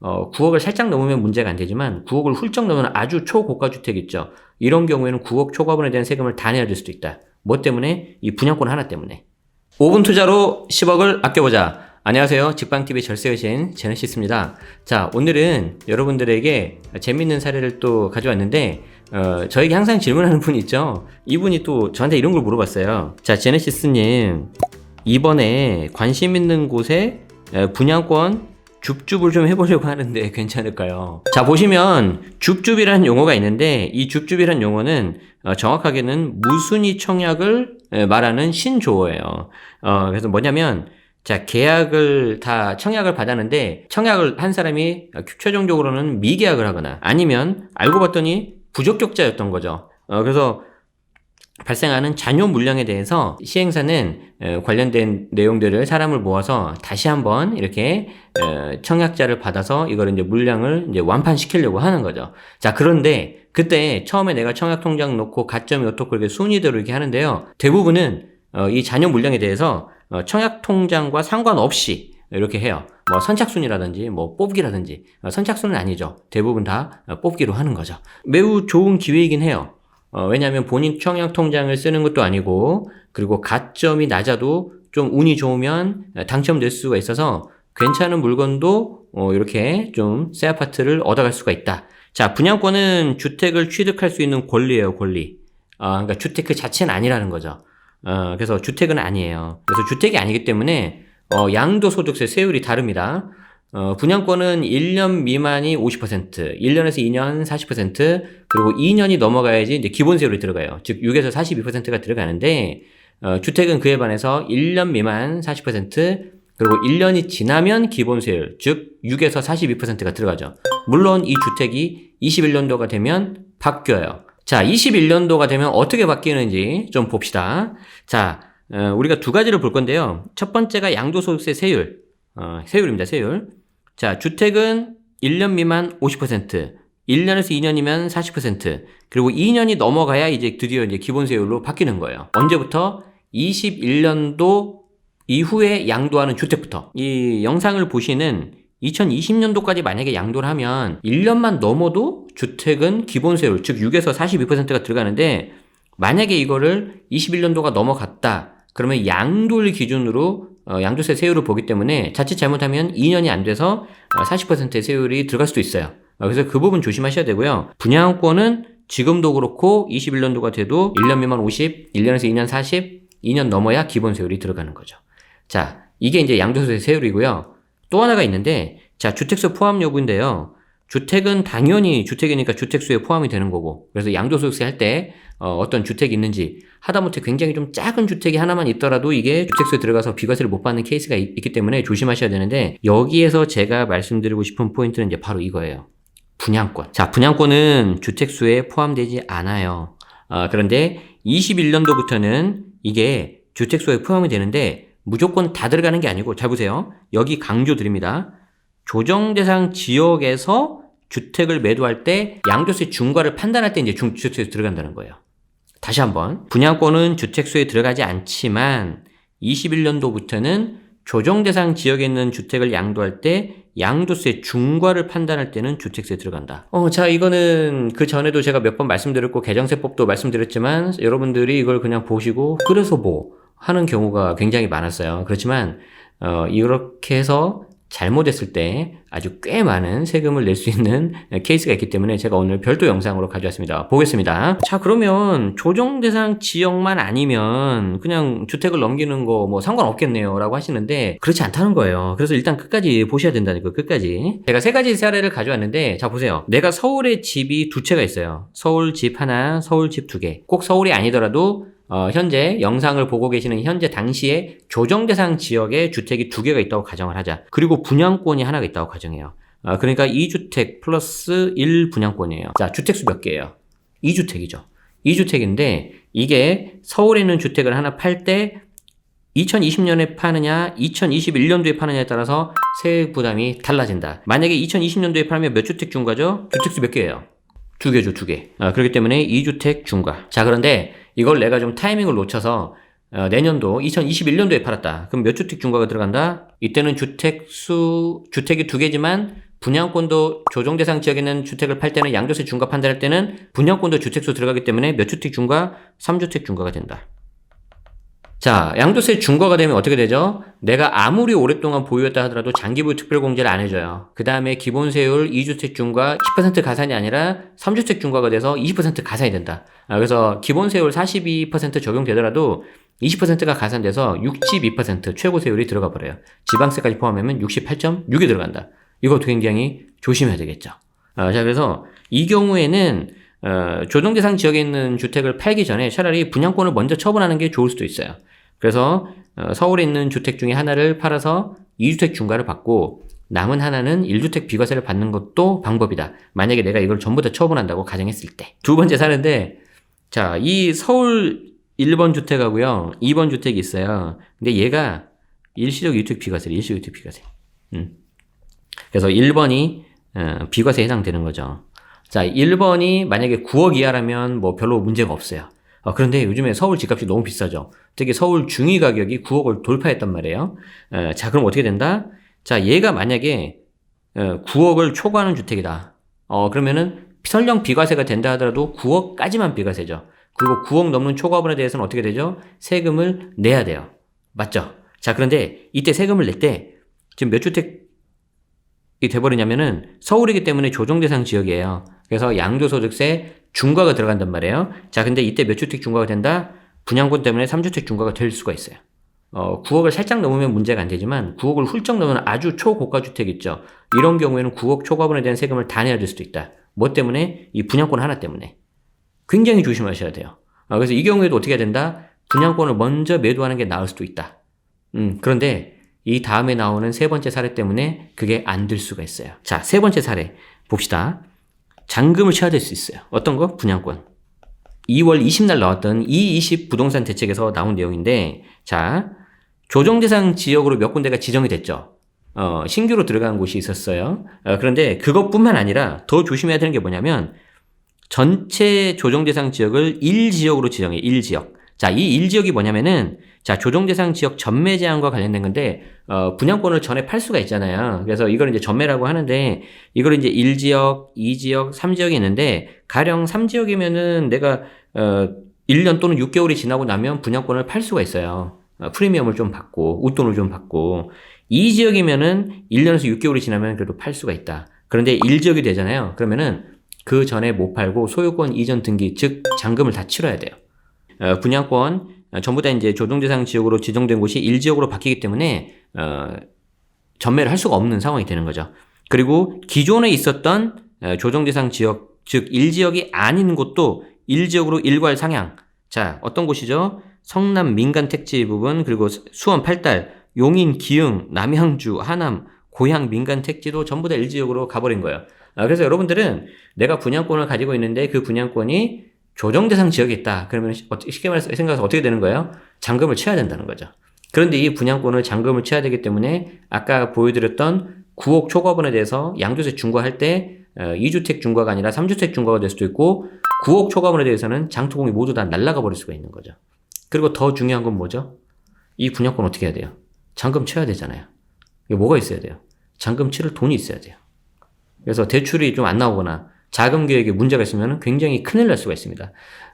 어, 9억을 살짝 넘으면 문제가 안 되지만 9억을 훌쩍 넘으면 아주 초고가 주택 있죠. 이런 경우에는 9억 초과분에 대한 세금을 다 내야 될 수도 있다. 뭐 때문에? 이 분양권 하나 때문에. 5분 투자로 10억을 아껴보자. 안녕하세요. 직방TV 절세여신 제네시스입니다. 자, 오늘은 여러분들에게 재밌는 사례를 또 가져왔는데, 어, 저에게 항상 질문하는 분이 있죠. 이분이 또 저한테 이런 걸 물어봤어요. 자, 제네시스님, 이번에 관심 있는 곳에 에, 분양권 줍줍을 좀 해보려고 하는데 괜찮을까요? 자, 보시면 줍줍이라는 용어가 있는데 이 줍줍이라는 용어는 어, 정확하게는 무순위 청약을 에, 말하는 신조어예요. 어, 그래서 뭐냐면 자, 계약을 다 청약을 받았는데 청약을 한 사람이 최종적으로는 미계약을 하거나 아니면 알고 봤더니 부적격자였던 거죠. 어, 그래서 발생하는 잔여 물량에 대해서 시행사는 에, 관련된 내용들을 사람을 모아서 다시 한번 이렇게 에, 청약자를 받아서 이걸 이제 물량을 이제 완판시키려고 하는 거죠. 자, 그런데 그때 처음에 내가 청약 통장 놓고 가점이 어떻고 이렇게 순위대로 이렇게 하는데요. 대부분은 어, 이 잔여 물량에 대해서 어, 청약 통장과 상관없이 이렇게 해요. 뭐 선착순이라든지 뭐 뽑기라든지 어, 선착순은 아니죠. 대부분 다 어, 뽑기로 하는 거죠. 매우 좋은 기회이긴 해요. 어, 왜냐하면 본인 청약 통장을 쓰는 것도 아니고 그리고 가점이 낮아도 좀 운이 좋으면 당첨될 수가 있어서 괜찮은 물건도 어, 이렇게 좀 새 아파트를 얻어갈 수가 있다. 자 분양권은 주택을 취득할 수 있는 권리예요, 권리. 아, 그러니까 주택 그 자체는 아니라는 거죠. 어, 그래서 주택은 아니에요. 그래서 주택이 아니기 때문에 어, 양도소득세 세율이 다릅니다. 어, 분양권은 1년 미만이 50%, 1년에서 2년 40%, 그리고 2년이 넘어가야지 이제 기본세율이 들어가요. 즉 6에서 42%가 들어가는데 어, 주택은 그에 반해서 1년 미만 40%, 그리고 1년이 지나면 기본세율, 즉 6에서 42%가 들어가죠. 물론 이 주택이 21년도가 되면 바뀌어요. 자, 21년도가 되면 어떻게 바뀌는지 좀 봅시다. 자, 어, 우리가 두 가지를 볼 건데요. 첫 번째가 양도소득세 세율, 어, 세율입니다. 세율. 자, 주택은 1년 미만 50%, 1년에서 2년이면 40%, 그리고 2년이 넘어가야 이제 드디어 이제 기본세율로 바뀌는 거예요. 언제부터? 21년도 이후에 양도하는 주택부터. 이 영상을 보시는 2020년도까지 만약에 양도를 하면 1년만 넘어도 주택은 기본세율, 즉 6에서 42%가 들어가는데 만약에 이거를 21년도가 넘어갔다. 그러면 양도를 기준으로 어, 양도세 세율을 보기 때문에 자칫 잘못하면 2년이 안 돼서 어, 40%의 세율이 들어갈 수도 있어요. 어, 그래서 그 부분 조심하셔야 되고요. 분양권은 지금도 그렇고 21년도가 돼도 1년 미만 50, 1년에서 2년 40, 2년 넘어야 기본 세율이 들어가는 거죠. 자, 이게 이제 양도세 세율이고요. 또 하나가 있는데, 자, 주택수 포함 여부인데요. 주택은 당연히 주택이니까 주택수에 포함이 되는 거고, 그래서 양도소득세 할 때, 어, 떤 주택이 있는지, 하다못해 굉장히 좀 작은 주택이 하나만 있더라도 이게 주택수에 들어가서 비과세를 못 받는 케이스가 있, 기 때문에 조심하셔야 되는데, 여기에서 제가 말씀드리고 싶은 포인트는 이제 바로 이거예요. 분양권. 자, 분양권은 주택수에 포함되지 않아요. 어, 그런데 21년도부터는 이게 주택수에 포함이 되는데, 무조건 다 들어가는 게 아니고, 잘 보세요. 여기 강조 드립니다. 조정 대상 지역에서 주택을 매도할 때 양도세 중과를 판단할 때 이제 주택수에 들어간다는 거예요. 다시 한번 분양권은 주택수에 들어가지 않지만 21년도부터는 조정 대상 지역에 있는 주택을 양도할 때 양도세 중과를 판단할 때는 주택세에 들어간다. 어, 자, 이거는 그 전에도 제가 몇 번 말씀드렸고 개정세법도 말씀드렸지만 여러분들이 이걸 그냥 보시고 그래서 뭐 하는 경우가 굉장히 많았어요. 그렇지만 어, 이렇게 해서 잘못했을 때 아주 꽤 많은 세금을 낼 수 있는 케이스가 있기 때문에 제가 오늘 별도 영상으로 가져왔습니다. 보겠습니다. 자, 그러면 조정 대상 지역만 아니면 그냥 주택을 넘기는 거 뭐 상관없겠네요. 라고 하시는데 그렇지 않다는 거예요. 그래서 일단 끝까지 보셔야 된다는 거, 끝까지. 제가 세 가지 사례를 가져왔는데 자, 보세요. 내가 서울에 집이 두 채가 있어요. 서울 집 하나, 서울 집 두 개. 꼭 서울이 아니더라도 어, 현재 영상을 보고 계시는 현재 당시에 조정 대상 지역에 주택이 두 개가 있다고 가정을 하자. 그리고 분양권이 하나가 있다고 가정해요. 어, 그러니까 2주택 플러스 1 분양권이에요. 자, 주택수 몇 개예요? 2주택이죠. 2주택인데 이게 서울에 있는 주택을 하나 팔 때 2020년에 파느냐, 2021년도에 파느냐에 따라서 세액 부담이 달라진다. 만약에 2020년도에 팔면 몇 주택 중과죠? 주택수 몇 개예요? 두 개죠, 두 개. 아, 그렇기 때문에 2주택 중과. 자, 그런데 이걸 내가 좀 타이밍을 놓쳐서 어, 내년도 2021년도에 팔았다. 그럼 몇 주택 중과가 들어간다? 이때는 주택 수 주택이 두 개지만 분양권도 조정 대상 지역에 있는 주택을 팔 때는 양도세 중과 판단할 때는 분양권도 주택수 들어가기 때문에 몇 주택 중과 3주택 중과가 된다. 자, 양도세 중과가 되면 어떻게 되죠? 내가 아무리 오랫동안 보유했다 하더라도 장기보유 특별공제를 안 해줘요. 그 다음에 기본세율 2주택 중과 10% 가산이 아니라 3주택 중과가 돼서 20% 가산이 된다. 아, 그래서 기본세율 42% 적용되더라도 20%가 가산돼서 62% 최고세율이 들어가 버려요. 지방세까지 포함하면 68.6이 들어간다. 이것도 굉장히 조심해야 되겠죠. 아, 자, 그래서 이 경우에는 어, 조정 대상 지역에 있는 주택을 팔기 전에 차라리 분양권을 먼저 처분하는 게 좋을 수도 있어요. 그래서 어, 서울에 있는 주택 중에 하나를 팔아서 2주택 중과를 받고 남은 하나는 1주택 비과세를 받는 것도 방법이다. 만약에 내가 이걸 전부 다 처분한다고 가정했을 때. 두 번째 사례인데, 자, 이 서울 1번 주택하고요, 2번 주택이 있어요. 근데 얘가 일시적 2주택 비과세, 일시적 2주택 비과세. 음. 그래서 1번이 어, 비과세에 해당되는 거죠. 자, 1번이 만약에 9억 이하라면 뭐 별로 문제가 없어요. 어, 그런데 요즘에 서울 집값이 너무 비싸죠. 특히 서울 중위 가격이 9억을 돌파했단 말이에요. 어, 자, 그럼 어떻게 된다? 자, 얘가 만약에 어, 9억을 초과하는 주택이다. 어, 그러면은 설령 비과세가 된다 하더라도 9억까지만 비과세죠. 그리고 9억 넘는 초과분에 대해서는 어떻게 되죠? 세금을 내야 돼요. 맞죠? 자, 그런데 이때 세금을 낼 때 지금 몇 주택이 돼버리냐면은 서울이기 때문에 조정대상 지역이에요. 그래서 양도소득세 중과가 들어간단 말이에요. 자, 근데 이때 몇 주택 중과가 된다? 분양권 때문에 3주택 중과가 될 수가 있어요. 어, 9억을 살짝 넘으면 문제가 안 되지만 9억을 훌쩍 넘으면 아주 초고가 주택 있죠. 이런 경우에는 9억 초과분에 대한 세금을 다 내야 될 수도 있다. 뭐 때문에? 이 분양권 하나 때문에. 굉장히 조심하셔야 돼요. 어, 그래서 이 경우에도 어떻게 해야 된다? 분양권을 먼저 매도하는 게 나을 수도 있다. 음, 그런데 이 다음에 나오는 세 번째 사례 때문에 그게 안 될 수가 있어요. 자, 세 번째 사례 봅시다. 잔금을 쳐야 될 수 있어요. 어떤 거? 분양권. 2월 20날 나왔던 E20 부동산 대책에서 나온 내용인데, 자, 조정 대상 지역으로 몇 군데가 지정이 됐죠. 어, 신규로 들어간 곳이 있었어요. 어, 그런데 그것뿐만 아니라 더 조심해야 되는 게 뭐냐면, 전체 조정 대상 지역을 1지역으로 지정해, 1지역. 자, 이 1지역이 뭐냐면은, 자, 조정 대상 지역 전매 제한과 관련된 건데, 어, 분양권을 전에 팔 수가 있잖아요. 그래서 이걸 이제 전매라고 하는데, 이걸 이제 1지역, 2지역, 3지역이 있는데, 가령 3지역이면은 내가, 어, 1년 또는 6개월이 지나고 나면 분양권을 팔 수가 있어요. 어, 프리미엄을 좀 받고, 웃돈을 좀 받고, 2지역이면은 1년에서 6개월이 지나면 그래도 팔 수가 있다. 그런데 1지역이 되잖아요. 그러면은 그 전에 못 팔고 소유권 이전 등기, 즉, 잔금을 다 치러야 돼요. 어, 분양권, 어, 전부 다 이제 조정대상 지역으로 지정된 곳이 1지역으로 바뀌기 때문에, 어, 전매를 할 수가 없는 상황이 되는 거죠. 그리고 기존에 있었던 어, 조정대상 지역, 즉 1지역이 아닌 곳도 1지역으로 일괄 상향. 자, 어떤 곳이죠? 성남 민간 택지 부분, 그리고 수원 팔달, 용인 기흥, 남양주, 하남, 고향 민간 택지도 전부 다 1지역으로 가버린 거예요. 아, 그래서 여러분들은 내가 분양권을 가지고 있는데 그 분양권이 조정 대상 지역에 있다. 그러면 쉽게 말해서 생각해서 어떻게 되는 거예요? 잔금을 쳐야 된다는 거죠. 그런데 이 분양권을 잔금을 쳐야 되기 때문에 아까 보여드렸던 9억 초과분에 대해서 양도세 중과할 때 2주택 중과가 아니라 3주택 중과가 될 수도 있고 9억 초과분에 대해서는 장토공이 모두 다 날라가 버릴 수가 있는 거죠. 그리고 더 중요한 건 뭐죠? 이 분양권 어떻게 해야 돼요? 잔금 쳐야 되잖아요. 이게 뭐가 있어야 돼요? 잔금 치를 돈이 있어야 돼요. 그래서 대출이 좀 안 나오거나 자금 계획에 문제가 있으면 굉장히 큰일 날 수가 있습니다.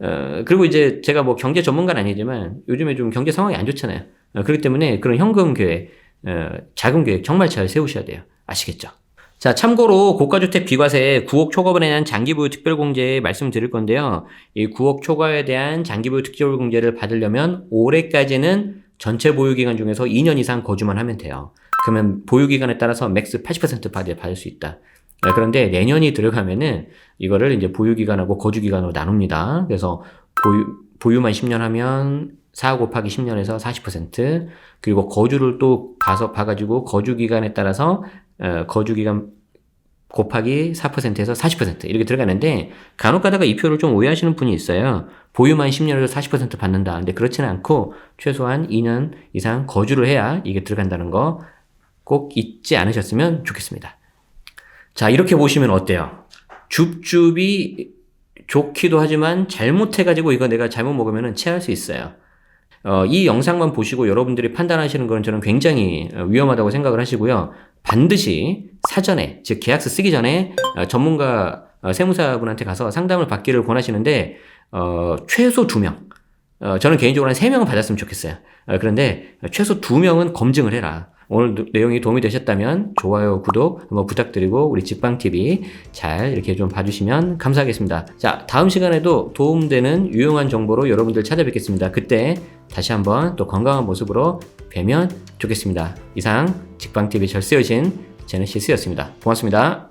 어, 그리고 이제 제가 뭐 경제 전문가는 아니지만 요즘에 좀 경제 상황이 안 좋잖아요. 어, 그렇기 때문에 그런 현금 계획, 어, 자금 계획 정말 잘 세우셔야 돼요. 아시겠죠? 자, 참고로 고가주택 비과세 9억 초과분에 대한 장기보유 특별공제 말씀드릴 건데요. 이 9억 초과에 대한 장기보유 특별공제를 받으려면 올해까지는 전체 보유기간 중에서 2년 이상 거주만 하면 돼요. 그러면 보유기간에 따라서 맥스 80% 받을, 수 있다. 네, 그런데 내년이 들어가면은 이거를 이제 보유기간하고 거주기간으로 나눕니다. 그래서 보유, 보유 만 10년 하면 4 곱하기 10년에서 40% 그리고 거주를 또 봐서 봐가지고 거주기간에 따라서 어, 거주기간 곱하기 4%에서 40% 이렇게 들어가는데 간혹 가다가 이 표를 좀 오해하시는 분이 있어요. 보유만 10년에서 40% 받는다. 근데 그렇지는 않고 최소한 2년 이상 거주를 해야 이게 들어간다는 거 꼭 잊지 않으셨으면 좋겠습니다. 자, 이렇게 보시면 어때요? 줍줍이 좋기도 하지만 잘못해가지고 이거 내가 잘못 먹으면 체할 수 있어요. 어, 이 영상만 보시고 여러분들이 판단하시는 건 저는 굉장히 위험하다고 생각을 하시고요. 반드시 사전에 즉 계약서 쓰기 전에 어, 전문가 어, 세무사분한테 가서 상담을 받기를 권하시는데 어, 최소 2명 어, 저는 개인적으로 한 3명은 받았으면 좋겠어요. 어, 그런데 최소 2명은 검증을 해라. 오늘 노- 내용이 도움이 되셨다면 좋아요, 구독 한번 부탁드리고 우리 직방TV 잘 이렇게 좀 봐주시면 감사하겠습니다. 자, 다음 시간에도 도움되는 유용한 정보로 여러분들 찾아뵙겠습니다. 그때 다시 한번 또 건강한 모습으로 뵈면 좋겠습니다. 이상 직방TV 절세여신 제네시스였습니다. 고맙습니다.